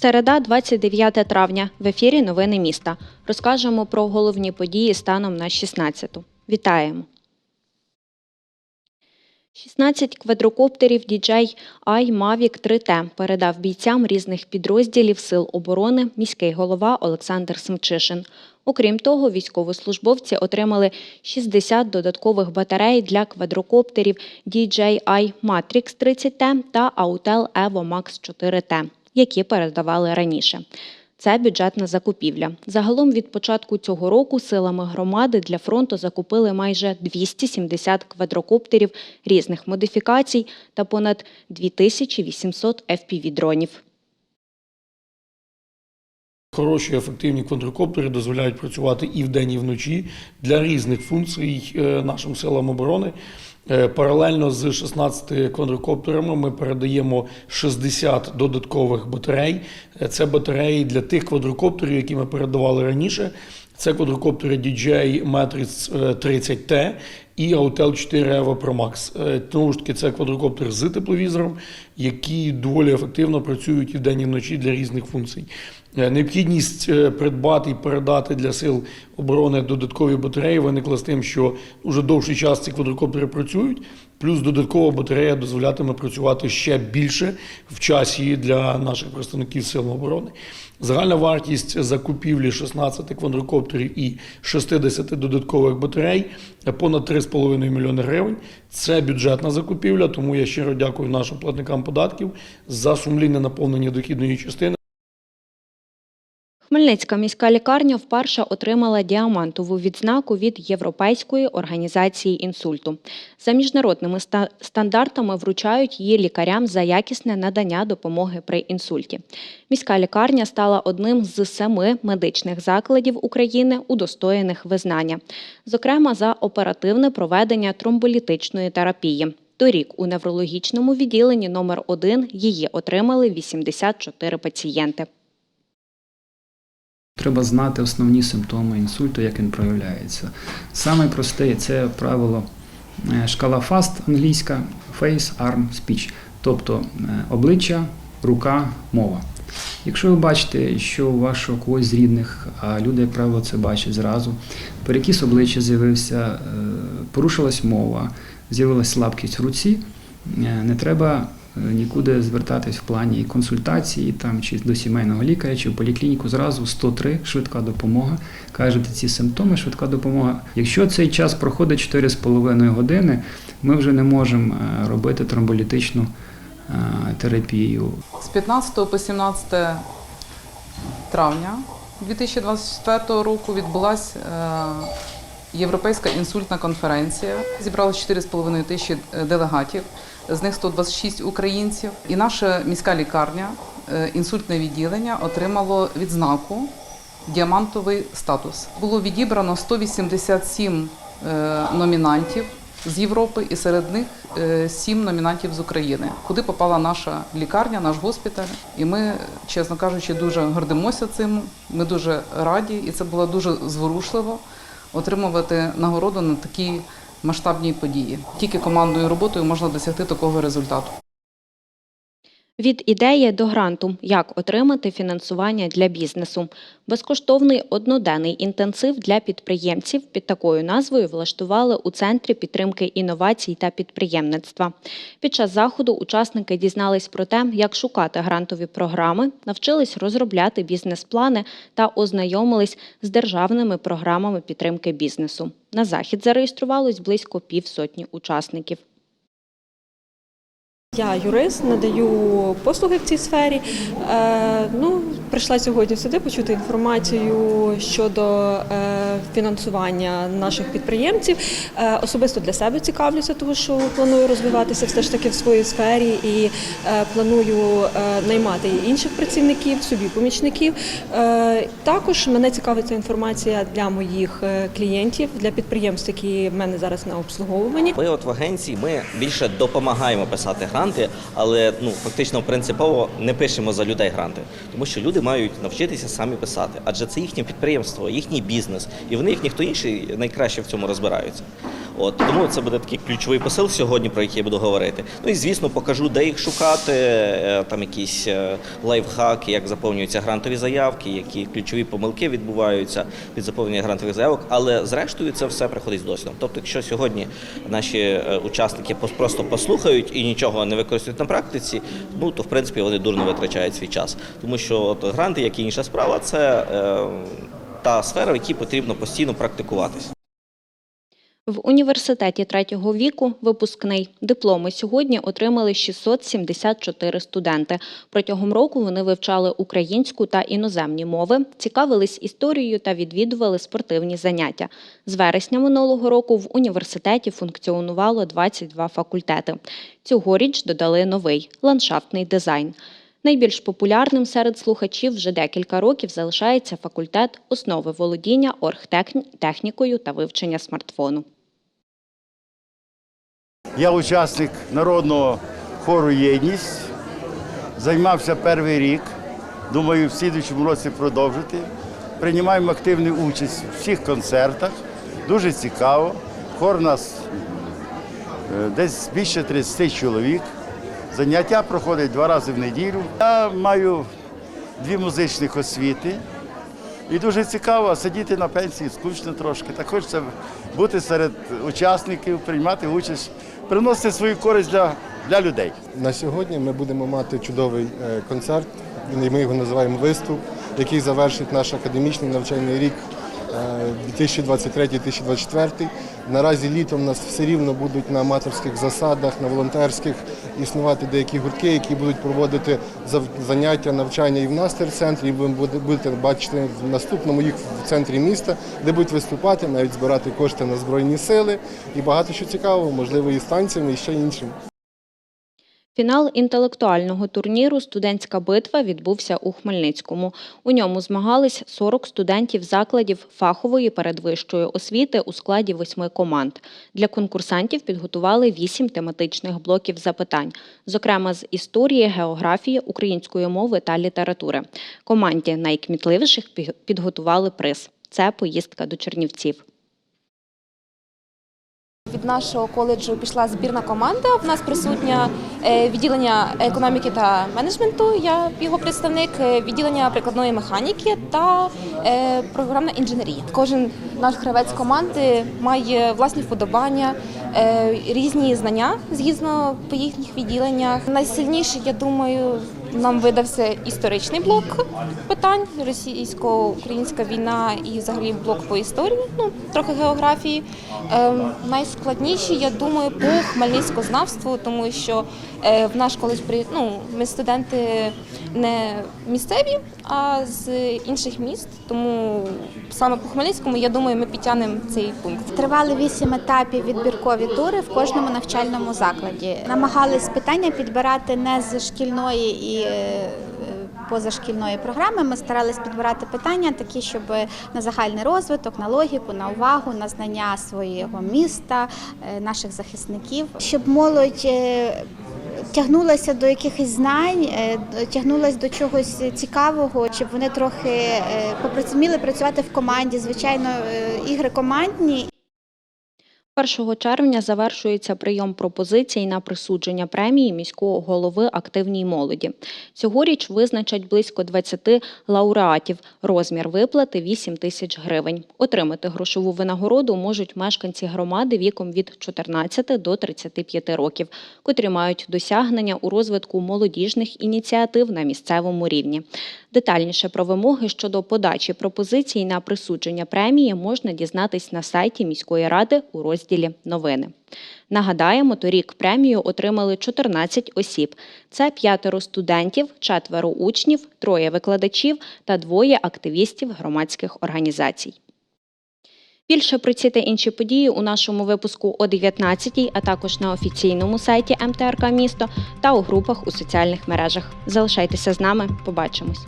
Середа, 29 травня. В ефірі Новини міста. Розкажемо про головні події станом на 16-ту. Вітаємо! 16 квадрокоптерів DJI Mavic 3T передав бійцям різних підрозділів Сил оборони міський голова Олександр Семчишин. Окрім того, військовослужбовці отримали 60 додаткових батарей для квадрокоптерів DJI Matrix 30T та Autel Evo Max 4T, які передавали раніше. Це бюджетна закупівля. Загалом від початку цього року силами громади для фронту закупили майже 270 квадрокоптерів різних модифікацій та понад 2800 FPV-дронів. Хороші ефективні квадрокоптери дозволяють працювати і вдень, і вночі для різних функцій е, нашим силам оборони. Е, Паралельно з 16 квадрокоптерами ми передаємо 60 додаткових батарей. Е, Це батареї для тих квадрокоптерів, які ми передавали раніше. Це квадрокоптери DJI Matrix е, 30T і Autel 4 Evo Pro Max. Е, Тому ж таки, це квадрокоптер з тепловізором, які доволі ефективно працюють і вдень, і вночі для різних функцій. Е, Необхідність е, придбати і передати для сил оборони додаткові батареї виникла з тим, що вже довший час ці квадрокоптери працюють, плюс додаткова батарея дозволятиме працювати ще більше в часі для наших представників сил оборони. Загальна вартість закупівлі 16 квадрокоптерів і 60 додаткових батарей е, понад 3,5 мільйони гривень. Це бюджетна закупівля, тому я щиро дякую нашим платникам податків за сумлінне наповнення дохідної частини. Хмельницька міська лікарня вперше отримала діамантову відзнаку від Європейської організації інсульту. За міжнародними стандартами вручають її лікарям за якісне надання допомоги при інсульті. Міська лікарня стала одним з семи медичних закладів України, удостоєних визнання, зокрема за оперативне проведення тромболітичної терапії. Торік у неврологічному відділенні номер 1 її отримали 84 пацієнти. Треба знати основні симптоми інсульту, як він проявляється. Саме просте це правило е, шкала FAST англійська Face, Arm, Speech, тобто е, обличчя, рука, мова. Якщо ви бачите, що у вашого когось з рідних, а люди, як правило, це бачать зразу, перекіс обличчя з'явився, е, порушилась мова, з'явилася слабкість в руці, не треба нікуди звертатись в плані консультації там, чи до сімейного лікаря, чи в поліклініку зразу 103 швидка допомога. Кажете ці симптоми, швидка допомога. Якщо цей час проходить 4,5 години, ми вже не можемо е, робити тромболітичну е, терапію. З 15 по 17 травня 2024 року відбулася Європейська інсультна конференція. Зібралося 4,5 тисячі е, делегатів, з них 126 українців. І наша міська лікарня, е, інсультне відділення, отримало відзнаку діамантовий статус. Було відібрано 187 е, номінантів з Європи, і серед них е, сім номінантів з України. Куди попала наша лікарня, наш госпіталь. І ми, чесно кажучи, дуже гордимося цим. Ми дуже раді, і це було дуже зворушливо отримувати нагороду на такі масштабні події. Тільки командною роботою можна досягти такого результату. Від ідеї до гранту, як отримати фінансування для бізнесу. Безкоштовний одноденний інтенсив для підприємців під такою назвою влаштували у центрі підтримки інновацій та підприємництва. Під час заходу учасники дізнались про те, як шукати грантові програми, навчились розробляти бізнес-плани та ознайомились з державними програмами підтримки бізнесу. На захід зареєструвалось близько півсотні учасників. Я юрист, надаю послуги в цій сфері. Е, ну, прийшла сьогодні сюди почути інформацію щодо е, фінансування наших підприємців. Е, особисто для себе цікавлюся, тому що планую розвиватися все ж таки в своїй сфері і е, планую наймати інших працівників, собі помічників. Також мене цікавить ця інформація для моїх клієнтів, для підприємств, які в мене зараз на обслуговуванні. Ми от в агенції ми більше допомагаємо писати гранти, але ну фактично принципово не пишемо за людей гранти, тому що люди мають навчитися самі писати, адже це їхнє підприємство, їхній бізнес, і вони, як ніхто інший, найкраще в цьому розбираються. От тому це буде такий ключовий посил сьогодні, про який я буду говорити. Ну і звісно, покажу, де їх шукати, е, там якісь е, лайфхаки, як заповнюються грантові заявки, які ключові помилки відбуваються від заповнення грантових заявок. Але зрештою це все приходить з досвідом. Тобто, якщо сьогодні наші е, учасники просто послухають і нічого не використають на практиці, ну то в принципі вони дурно витрачають свій час, тому що от гранти, як і інша справа, це е, та сфера, в якій потрібно постійно практикуватись. В університеті третього віку випускний дипломи сьогодні отримали 674 студенти. Протягом року вони вивчали українську та іноземні мови, цікавились історією та відвідували спортивні заняття. З вересня минулого року в університеті функціонувало 22 факультети. Цьогоріч додали новий ландшафтний дизайн. Найбільш популярним серед слухачів вже декілька років залишається факультет основи володіння оргтехнікою та вивчення смартфону. Я учасник народного хору Єдність. Займався перший рік. Думаю, в слідчому році продовжити. Приймаємо активну участь у всіх концертах. Дуже цікаво. Хор у нас е, десь більше 30 чоловік. Заняття проходять два рази в неділю. Я маю дві музичних освіти. І дуже цікаво сидіти на пенсії, скучно трошки. Так хочеться бути серед учасників, приймати участь, приносити свою користь для, для людей. На сьогодні ми будемо мати чудовий е, концерт. Ми його називаємо виступ, який завершить наш академічний навчальний рік 2023-2024. Наразі літом нас все рівно будуть на аматорських засадах, на волонтерських існувати деякі гуртки, які будуть проводити заняття, навчання і в нас центрі. І ви будете бачити в наступному їх в центрі міста, де будуть виступати, навіть збирати кошти на збройні сили і багато що цікавого, можливо, і з танцями, і ще іншим. Фінал інтелектуального турніру Студентська битва відбувся у Хмельницькому. У ньому змагались 40 студентів закладів фахової передвищої освіти у складі восьми команд. Для конкурсантів підготували вісім тематичних блоків запитань, зокрема з історії, географії, української мови та літератури. Команді найкмітливіших підготували приз. Це поїздка до Чернівців. Від нашого коледжу пішла збірна команда. В нас присутня е, відділення економіки та менеджменту. Я його представник, е, відділення прикладної механіки та е, програмна інженерія. Кожен наш гравець команди має власні вподобання, різні знання згідно по їхніх відділеннях. Найсильніше, я думаю, нам видався історичний блок питань, російсько-українська війна і взагалі блок по історії, ну трохи географії. Ем, найскладніші, я думаю, по хмельницькознавству, тому що е, в наш коледж при ну, ми студенти не місцеві, а з інших міст. Тому саме по Хмельницькому, я думаю, ми підтягнемо цей пункт. Тривали вісім етапів відбіркові тури в кожному навчальному закладі. Намагались питання підбирати не з шкільної і е, позашкільної програми. Ми старались підбирати питання такі, щоб на загальний розвиток, на логіку, на увагу, на знання свого міста, е, наших захисників, щоб молодь. е, Тягнулася до якихось знань, тягнулася до чогось цікавого, щоб вони трохи попрацювали працювати в команді. Звичайно, ігри командні. 1 червня завершується прийом пропозицій на присудження премії міського голови активній молоді. Цьогоріч визначать близько 20 лауреатів. Розмір виплати 8 тисяч гривень. Отримати грошову винагороду можуть мешканці громади віком від 14 до 35 років, котрі мають досягнення у розвитку молодіжних ініціатив на місцевому рівні. Детальніше про вимоги щодо подачі пропозицій на присудження премії можна дізнатись на сайті міської ради у розділі Новини. Нагадаємо, торік премію отримали 14 осіб. Це п'ятеро студентів, четверо учнів, троє викладачів та двоє активістів громадських організацій. Більше про ці та інші події у нашому випуску о 19 а також на офіційному сайті МТРК Місто та у групах у соціальних мережах. Залишайтеся з нами, побачимось.